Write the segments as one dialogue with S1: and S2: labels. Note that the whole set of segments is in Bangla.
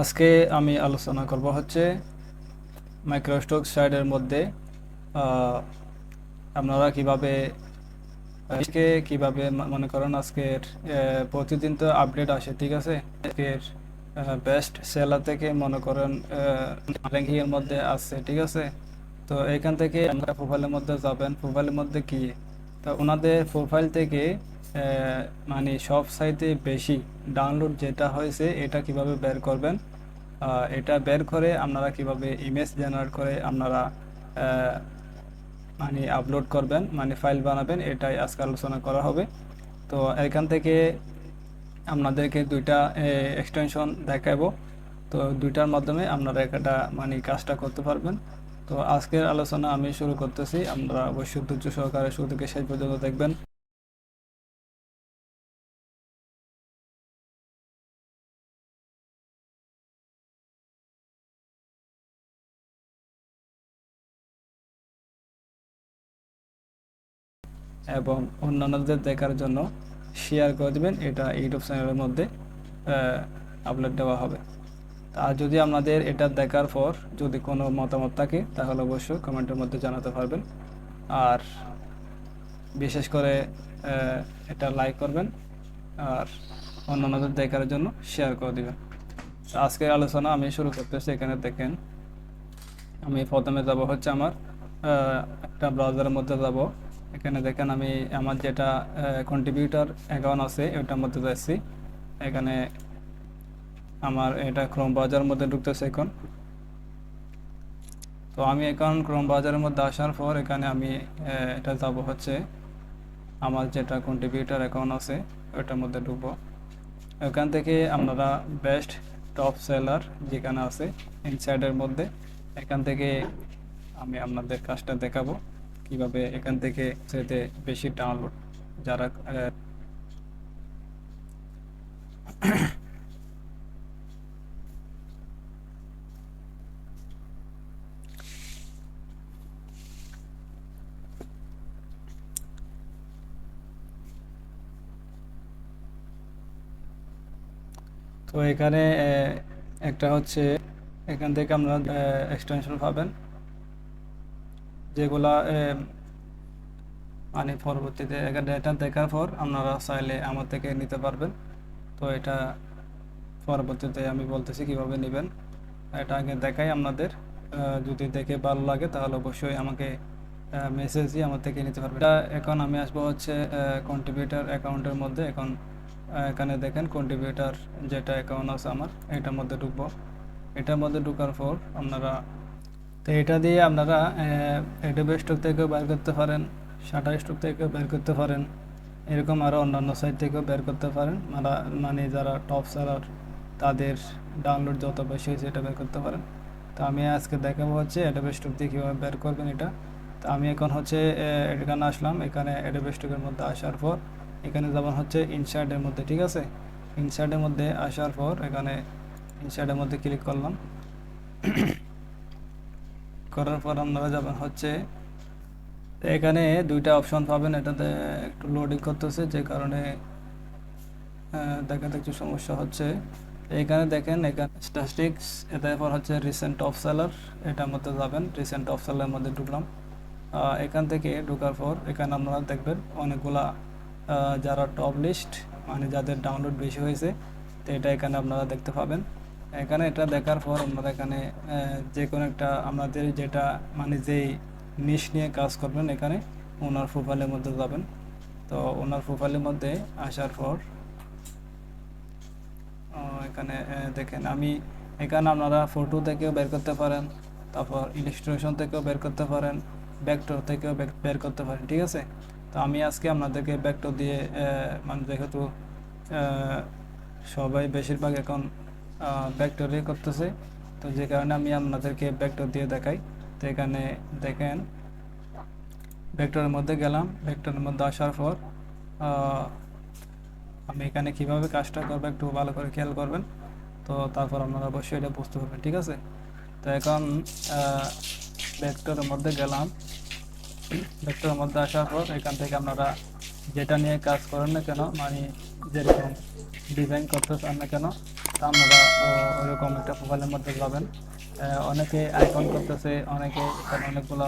S1: আজকে আমি আলোচনা করব হচ্ছে মাইক্রোস্টক সাইডের মধ্যে আপনারা কীভাবে আজকে কীভাবে মনে করেন আজকের প্রতিদিন তো আপডেট আসে, ঠিক আছে? আজকের বেস্ট সেলার থেকে মনে করেন র্যাঙ্কিং এর মধ্যে আসছে ঠিক আছে? তো এখান থেকে আমরা প্রোফাইলের মধ্যে যাবেন। প্রোফাইলের মধ্যে কি? তো ওনাদের প্রোফাইল থেকে মানে সব সাইতে বেশি ডাউনলোড যেটা হয়েছে, এটা কীভাবে বের করবেন? এটা বের করে আপনারা কীভাবে ইমেজ জেনারেট করে আপনারা মানে আপলোড করবেন মানে ফাইল বানাবেন, এটাই আজকে আলোচনা করা হবে। তো এখান থেকে আপনাদেরকে দুইটা এক্সটেনশন দেখাবো। তো দুইটার মাধ্যমে আপনারা একটা মানে কাজটা করতে পারবেন। তো আজকের আলোচনা আমি শুরু করতেছি। আপনারা অবশ্যই ধৈর্য সহকারে শুরু থেকে শেষ পর্যন্ত দেখবেন। এবং অন্যান্যদের দেখার জন্য শেয়ার করে দেবেন। এটা ইউটিউব চ্যানেলের মধ্যে আপলোড দেওয়া হবে। আর যদি আপনাদের এটা দেখার পর যদি কোনো মতামত থাকে, তাহলে অবশ্যই কমেন্টের মধ্যে জানাতে পারবেন। আর বিশেষ করে এটা লাইক করবেন আর অন্যান্যদের দেখার জন্য শেয়ার করে দেবেন। আজকের আলোচনা আমি শুরু করতেছি। এখানে দেখেন, আমি প্রথমে যাব হচ্ছে আমার একটা ব্রাউজারের মধ্যে যাব। এখানে দেখেন আমি আমার যেটা কন্ট্রিবিউটার অ্যাকাউন্ট আছে ওটার মধ্যে যাচ্ছি। এখানে আমার এটা ক্রোম ব্রাউজারের মধ্যে ঢুকতেছে এখন। তো আমি এখন ক্রোম বাজারের মধ্যে আসার পর এখানে আমি এটা যাব হচ্ছে আমার যেটা কন্ট্রিবিউটার অ্যাকাউন্ট আছে ওটার মধ্যে ঢুকবো। এখান থেকে আপনারা বেস্ট টপ সেলার যেখানে আছে ইনসাইডের মধ্যে, এখান থেকে আমি আপনাদের কাজটা দেখাবো। কীভাবে এখান থেকে সেতে বেশি ডাউনলোড যারা তো এখানে একটা হচ্ছে এখান থেকে আপনারা এক্সটেনশন পাবেন। যেগুলা মানে পরবর্তীতে এটা দেখার পর আপনারা চাইলে আমার থেকে নিতে পারবেন। তো এটা পরবর্তীতে আমি বলতেছি কীভাবে নেবেন। এটা আগে দেখাই আপনাদের। যদি দেখে ভালো লাগে তাহলে অবশ্যই আমাকে মেসেজ দিয়ে আমার থেকে নিতে পারবেন। এটা এখন আমি আসব হচ্ছে কন্ট্রিবিউটার অ্যাকাউন্টের মধ্যে। এখন এখানে দেখেন কন্ট্রিবিউটার যেটা অ্যাকাউন্ট আছে আমার, এটার মধ্যে ঢুকবো। এটার মধ্যে ঢোকার পর আপনারা তো এটা দিয়ে আপনারা এডোবে স্টক থেকেও বের করতে পারেন শাটার স্টক থেকেও বের করতে পারেন, এরকম আরও অন্যান্য সাইট থেকেও বের করতে পারেন। মানে মানে যারা টপ সেলার তাদের ডাউনলোড যত বেশি হয়েছে এটা বের করতে পারেন। তো আমি আজকে দেখাবো হচ্ছে অ্যাডোবে স্টক দিয়ে কীভাবে বের করবেন এটা। তো আমি এখন হচ্ছে এখানে আসলাম, এখানে অ্যাডোবে স্টকের মধ্যে আসার পর, এখানে যেমন হচ্ছে ইনসাইডের মধ্যে, ঠিক আছে? ইনসাইডের মধ্যে আসার পর এখানে ইনসাইডের মধ্যে ক্লিক করলাম। করার পর আপনারা যাবেন হচ্ছে, এখানে দুইটা অপশন পাবেন। এটাতে একটু লোডিং করতেছে, যে কারণে দেখাতে একটু সমস্যা হচ্ছে। এখানে দেখেন, এখানে স্ট্যাটিস্টিক্স এরপর হচ্ছে রিসেন্ট অফ সেলার এটার মধ্যে যাবেন। রিসেন্ট অফ সেলারের মধ্যে ঢুকলাম। এখান থেকে ঢোকার পর এখানে আপনারা দেখবেন অনেকগুলা যারা টপ লিস্ট মানে যাদের ডাউনলোড বেশি হয়েছে, তো এটা এখানে আপনারা দেখতে পাবেন। এখানে এটা দেখার পর আপনারা এখানে যে কোনো একটা আপনাদের যেটা মানে যেই নিশ নিয়ে কাজ করবেন এখানে ওনার প্রোফাইলের মধ্যে যাবেন। তো ওনার প্রোফাইলের মধ্যে আসার পর এখানে দেখেন আমি এখানে আপনারা ফটো থেকেও বের করতে পারেন, তারপর ইলিস্ট্রেশন থেকেও বের করতে পারেন ব্যাকটর থেকেও বের করতে পারেন, ঠিক আছে? তো আমি আজকে আপনাদেরকে ব্যাকটর দিয়ে মানে যেহেতু সবাই বেশিরভাগ এখন ব্যাকটরি করতেছে। তো যে কারণে আমি আপনাদেরকে ব্যাকটর দিয়ে দেখাই। তো এখানে দেখেন ভেক্টরের মধ্যে গেলাম। ভেক্টরের মধ্যে আসার পর আমি এখানে কীভাবে কাজটা করব একটু ভালো করে খেয়াল করবেন। তো তারপর আপনারা অবশ্যই এটা বুঝতে পারবেন, ঠিক আছে? তো এখন ভেক্টরের মধ্যে গেলাম। ভেক্টরের মধ্যে আসার পর এখান থেকে আপনারা যেটা নিয়ে কাজ করেন না কেন মানে যেরকম ডিজাইন করতে চান না কেন তা আপনারা ওরকম একটা প্রোফাইলের মধ্যে যাবেন অনেকে আইকন করতেছে, অনেকে অনেকগুলো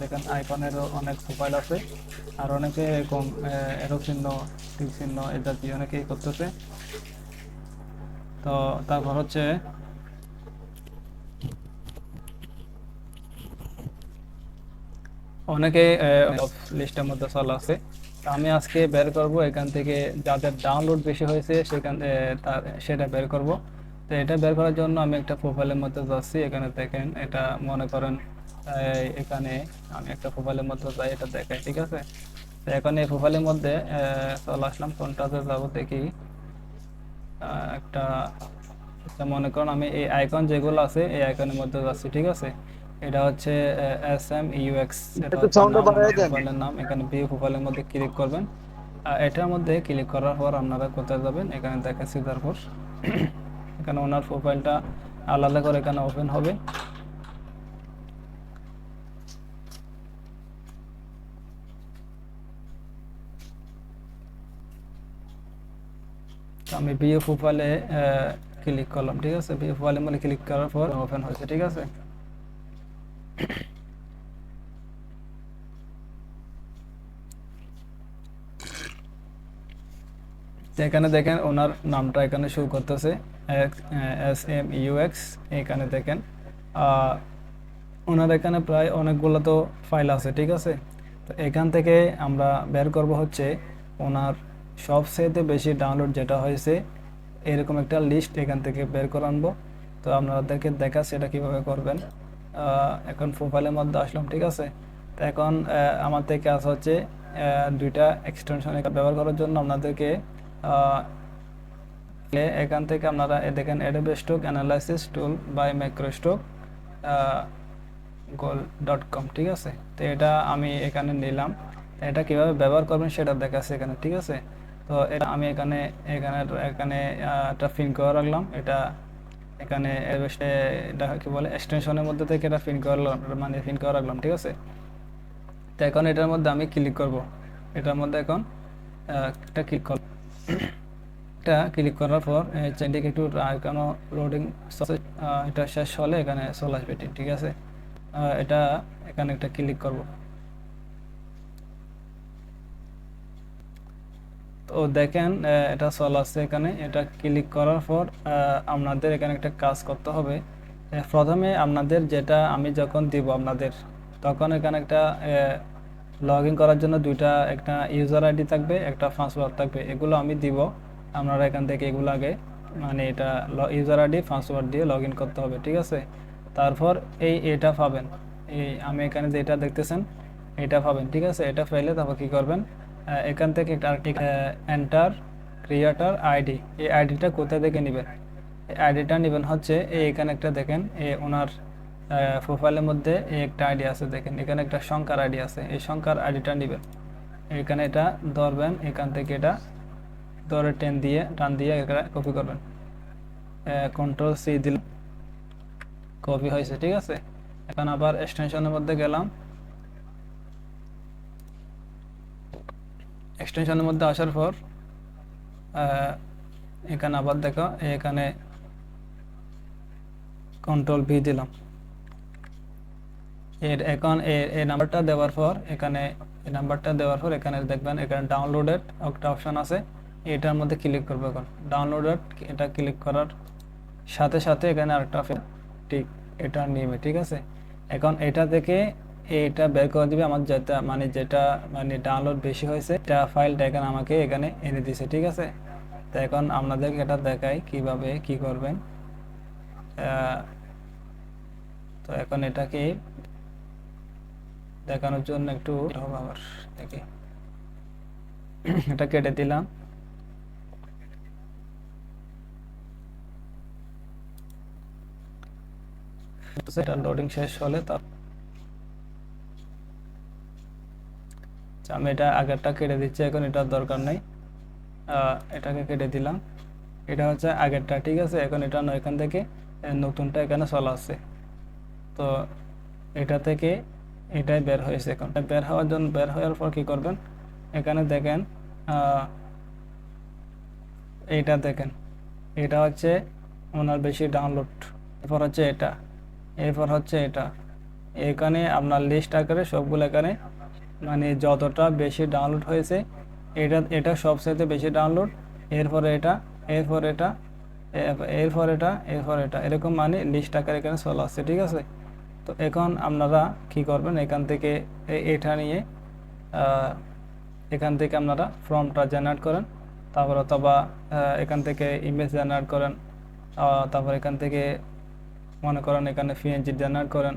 S1: দেখেন আইকনেরও অনেক প্রোফাইল আছে। আর অনেকে এরকম এরো চিহ্ন টিক চিহ্ন এ জাতীয় অনেকেই করতেছে। তো তারপর হচ্ছে অনেকে লিস্টের মধ্যে চলে আছে আমি আজকে বের করব, এখান থেকে যাদের ডাউনলোড বেশি হয়েছে সেখান তার, সেটা বের করব। তো এটা বের করার জন্য আমি একটা প্রোফাইলের মধ্যে যাচ্ছি, এখানে দেখেন, এটা মনে করেন এখানে আমি একটা প্রোফাইলের মধ্যে যাই, এটা দেখাই, ঠিক আছে? তো এখন এই প্রোফাইলের মধ্যে চলে আসলাম কোনটাতে যাব দেখি। একটা মনে করুন আমি এই আইকন যেগুলো আছে, এই আইকনের মধ্যে যাচ্ছি, ঠিক আছে? এটা হচ্ছে এস এম ইউএক্স এটা হচ্ছে
S2: টা
S1: নাম, এখানে ভিউ প্রোফাইলের মধ্যে ক্লিক করবেন। আর এটার মধ্যে ক্লিক করার পর আপনারা কোথায় যাবেন? এখানে দেখাচ্ছি তারপর এখানে ওনার প্রোফাইলটা আলাদা করে এখানে ওপেন হবে। আমি বিয়ে প্রোফাইলে ক্লিক করলাম ঠিক আছে? বিয়ে প্রোফাইলে মানে ক্লিক করার পর ওপেন হয়েছে ঠিক আছে? এখানে দেখেন ওনার নামটা এখানে শো করতেছে এস এম ইউএক্স এখানে দেখেন। ওনার এখানে প্রায় অনেকগুলো তো ফাইল আছে, ঠিক আছে? তো এখান থেকে আমরা বের করব হচ্ছে ওনার সবচেয়ে বেশি ডাউনলোড যেটা হয়েছে, এরকম একটা লিস্ট এখান থেকে বের করে আনব। তো আপনাদেরকে দেখা সেটা কীভাবে করবেন। এখন প্রোফাইলের মধ্যে আসলাম, ঠিক আছে? তো এখন আমার থেকে আসা হচ্ছে দুইটা এক্সটেনশন ব্যবহার করার জন্য আপনাদেরকে এখান থেকে আপনারা দেখেন Adobe stock analysis tool by microstock goal dot com ঠিক আছে? তো এটা আমি এখানে নিলাম। এটা কীভাবে ব্যবহার করবেন সেটা দেখাচ্ছে এখানে, ঠিক আছে? তো এটা আমি এখানে এখানে এখানে একটা ফিন করে রাখলাম। এটা এখানে এটা কি বলে এক্সটেনশনের মধ্যে থেকে এটা ফিন করে রাখলাম মানে ফিন করে রাখলাম, ঠিক আছে? তো এখন এটার মধ্যে আমি ক্লিক করব। এটার মধ্যে এখন একটা ক্লিক কর এটা ক্লিক করার পর চেনটিকে একটু কেন লোডিং এটা শেষ হলে এখানে চলে আসবে ঠিক- আছে? এটা এখানে একটা ক্লিক করব। তো দেখেন এটা চলে আসছে এখানে। এটা ক্লিক করার পর আপনাদের এখানে একটা কাজ করতে হবে। প্রথমে আপনাদের যেটা আমি যখন দিব আপনাদের, তখন এখানে একটা লগ করার জন্য দুইটা, একটা ইউজার আইডি থাকবে, একটা পাসওয়ার্ড থাকবে। এগুলো আমি দিব। আপনারা এখান থেকে এগুলো আগে মানে এটা ইউজার আইডি পাসওয়ার্ড দিয়ে লগ করতে হবে, ঠিক আছে? তারপর এই এটা পাবেন। এই আমি এখানে যেটা দেখতেছেন, এটা পাবেন, ঠিক আছে? এটা পেলে তারপর কী করবেন? এখান থেকে একটা এন্টার ক্রিয়েটার আইডি এই আইডিটা কোথা থেকে নেবেন? এই আইডিটা নেবেন হচ্ছে, এই এখানে একটা দেখেন, এই ওনার প্রোফাইলের মধ্যে এই একটা আইডি আছে, দেখেন, এখানে একটা সংখ্যার আইডি আছে, এই সংখ্যার আইডিটা নেবেন। এখানে এটা ধরবেন, এখান থেকে এটা ধরে টেন দিয়ে, টান দিয়ে এখানে কপি করবেন। কন্ট্রোল সি দিল কপি হয়েছে, ঠিক আছে? এখন আবার এক্সটেনশনের মধ্যে গেলাম। এক্সটেনশনের মধ্যে আসার পর এখানে আবার দেখো, এখানে কন্ট্রোল ভি দিলাম। এর, এখন এই নাম্বারটা দেওয়ার পর, এখানে এই নাম্বারটা দেওয়ার পর, এখানে দেখবেন, এখানে ডাউনলোডেড একটা অপশন আছে। এটার মধ্যে ক্লিক করবে এখন। ডাউনলোডেড এটা ক্লিক করার সাথে সাথে এখানে আরেকটা ঠিক, এটা নিবে ঠিক আছে? এখন এটা থেকে এটা বের করে দিবে আমার যেটা মানে যেটা মানে ডাউনলোড বেশি হয়েছে, এটা ফাইলটা এখানে আমাকে এখানে এনে দিছে, ঠিক আছে? তো এখন আপনাদেরকে এটা দেখাই কীভাবে কি করবেন। তো এখন এটাকে দেখানোর জন্য একটু আবার দেখি। এটা কেটে দিলাম। সেটা লোডিং শেষ হলে তার আচ্ছা, আমি এটা আগেরটা কেটে দিচ্ছি এখন এটার দরকার নেই। এটাকে কেটে দিলাম। এটা হচ্ছে আগেরটা ঠিক আছে? এখন এটা এখান থেকে নতুনটা এখানে চলে আসছে। তো এটা থেকে এটাই বের হয়েছে এখন। বের হওয়ার জন্য বের হওয়ার পর কি করবেন? এখানে দেখেন এইটা দেখেন। এটা হচ্ছে আপনার বেশি ডাউনলোড এরপর হচ্ছে এটা। এরপর হচ্ছে এটা। এখানে আপনার লিস্ট আকারে সবগুলো এখানে মানে যতটা বেশি ডাউনলোড হয়েছে, এটা এটা সবচাইতে বেশি ডাউনলোড এরপরে এটা, এরপর এটা এরপর এটা এরপর এটা, এরকম মানে লিস্ট আকারে এখানে চলে আসছে, ঠিক আছে? তো এখন আপনারা কি করবেন, এখান থেকে এটা নিয়ে এখান থেকে আপনারা ফর্মটা জেনারেট করেন, তারপর অথবা এখান থেকে ইমেজ জেনারেট করেন তারপর এখান থেকে মনে করেন এখানে পিএনজি জেনারেট করেন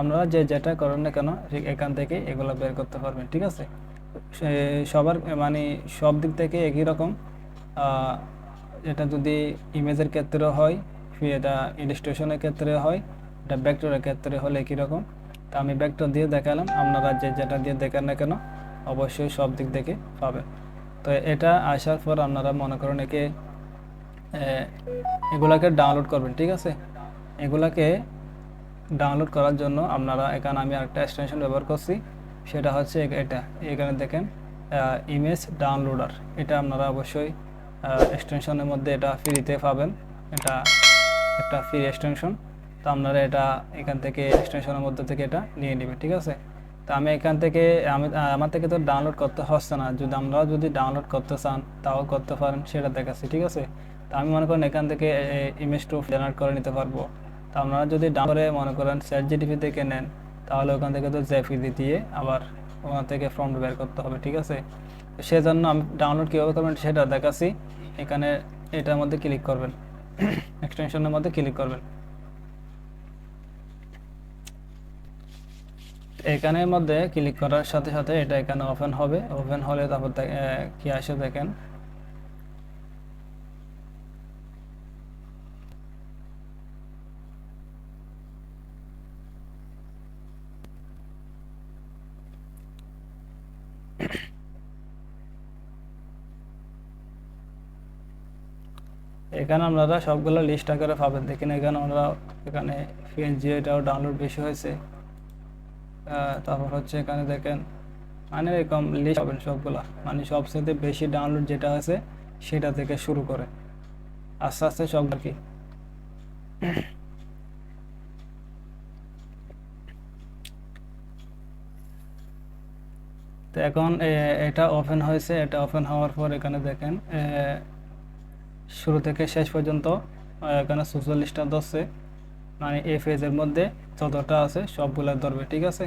S1: আপনারা যে যেটা করেন না কেন, ঠিক এখান থেকে এগুলো বের করতে পারবেন, ঠিক আছে? সবার মানে সব দিক থেকে একই রকম এটা যদি ইমেজের ক্ষেত্রে হয় এটা ইলিস্ট্রেশনের ক্ষেত্রে হয়, এটা ব্যাক্টরের ক্ষেত্রে হলে একই রকম। তা আমি ব্যাক্টর দিয়ে দেখালাম, আপনারা যে যেটা দিয়ে দেখেন না কেন, অবশ্যই সব দিক থেকে পাবেন। তো এটা আসার পর আপনারা মনে করেন একে এগুলাকে ডাউনলোড করবেন, ঠিক আছে? এগুলাকে ডাউনলোড করার জন্য আপনারা এখানে আমি আরেকটা এক্সটেনশন ব্যবহার করছি। সেটা হচ্ছে এটা, এখানে দেখেন ইমেজ ডাউনলোডার এটা আপনারা অবশ্যই এক্সটেনশনের মধ্যে এটা ফ্রিতে পাবেন। এটা একটা ফ্রি এক্সটেনশন তো আপনারা এটা এখান থেকে এক্সটেনশনের মধ্যে থেকে এটা নিয়ে নেবেন, ঠিক আছে? তো আমি এখান থেকে, আমি, আমার থেকে তো ডাউনলোড করতে হচ্ছে না। যদি আমরাও যদি ডাউনলোড করতে চান, তাও করতে পারেন, সেটা দেখাচ্ছি, ঠিক আছে? তো আমি মনে করেন এখান থেকে ইমেজ টু জেনারেট করে নিতে পারব। তো আপনারা যদি ডাউন করে মনে করেন চ্যাট জিটিপি থেকে নেন, তাহলে ওখান থেকে তো জেপিডি দিয়ে আবার ওখান থেকে ফর্ম বের করতে হবে, ঠিক আছে? তো সেজন্য আমি ডাউনলোড কীভাবে করবেন সেটা দেখাচ্ছি। এখানে এটার মধ্যে ক্লিক করবেন এক্সটেনশনের মধ্যে ক্লিক করবেন। এখানের মধ্যে ক্লিক করার সাথে সাথে এটা এখানে ওপেন হবে ওপেন হলে তারপর কি আসে দেখেন? এখানে আপনারা সবগুলো লিস্ট আকারে পাবেন। দেখেন এখানে আমরা এখানে পিএনজি এটাও ডাউনলোড বেশি হয়েছে। তারপর হচ্ছে এখানে দেখেন মানে এরকম লিস্ট পাবেন সবগুলা। মানে সবচেয়ে বেশি ডাউনলোড যেটা আছে সেটা থেকে শুরু করে। আস্তে আস্তে সব আর কি। তো এখন এটা ওপেন হয়েছে, এটা ওপেন হওয়ার পর এখানে দেখেন শুরু থেকে শেষ পর্যন্ত এখানে চৌচল্লিশটা ধরছে। মানে এই ফেজের মধ্যে যতটা আছে সবগুলা ধরবে, ঠিক আছে?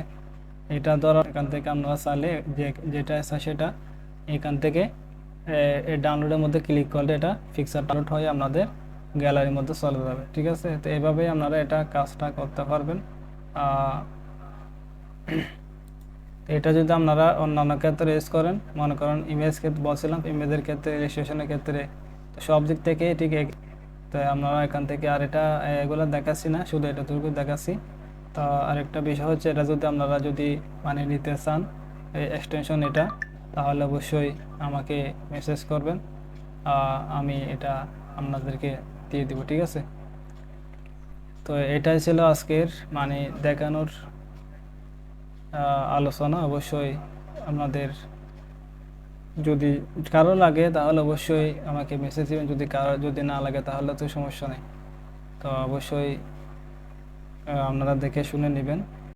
S1: এটা ধরার এখান থেকে আমরা চালে যে, যেটা আছে সেটা এখান থেকে এই ডাউনলোডের মধ্যে ক্লিক করলে এটা ফিক্সার ডাউনলোড হয়ে আপনাদের গ্যালারির মধ্যে চলে যাবে, ঠিক আছে? তো এইভাবেই আপনারা এটা কাজটা করতে পারবেন। এটা যদি আপনারা অন্যান্য ক্ষেত্রে ইউজ করেন, মনে করেন ইমেজ ক্ষেত্রে বলছিলাম ইমেজের ক্ষেত্রে রেজিস্ট্রেশনের ক্ষেত্রে, তো সব দিক থেকে ঠিক তো আপনারা এখান থেকে আর এটা, এগুলো দেখাচ্ছি না, শুধু এটা এটাটুকু দেখাচ্ছি। তো আরেকটা বিষয় হচ্ছে, এটা যদি আপনারা যদি মানে নিতে চান, এই এক্সটেনশন এটা, তাহলে অবশ্যই আমাকে মেসেজ করবেন। আমি এটা আপনাদেরকে দিয়ে দিব, ঠিক আছে? তো এটাই ছিল আজকের মানে দেখানোর আলোচনা অবশ্যই আপনাদের যদি কারও লাগে, তাহলে অবশ্যই আমাকে মেসেজ দিবেন। যদি কারও যদি না লাগে, তাহলে তো সমস্যা নেই। তো অবশ্যই আপনারা দেখে শুনে নেবেন।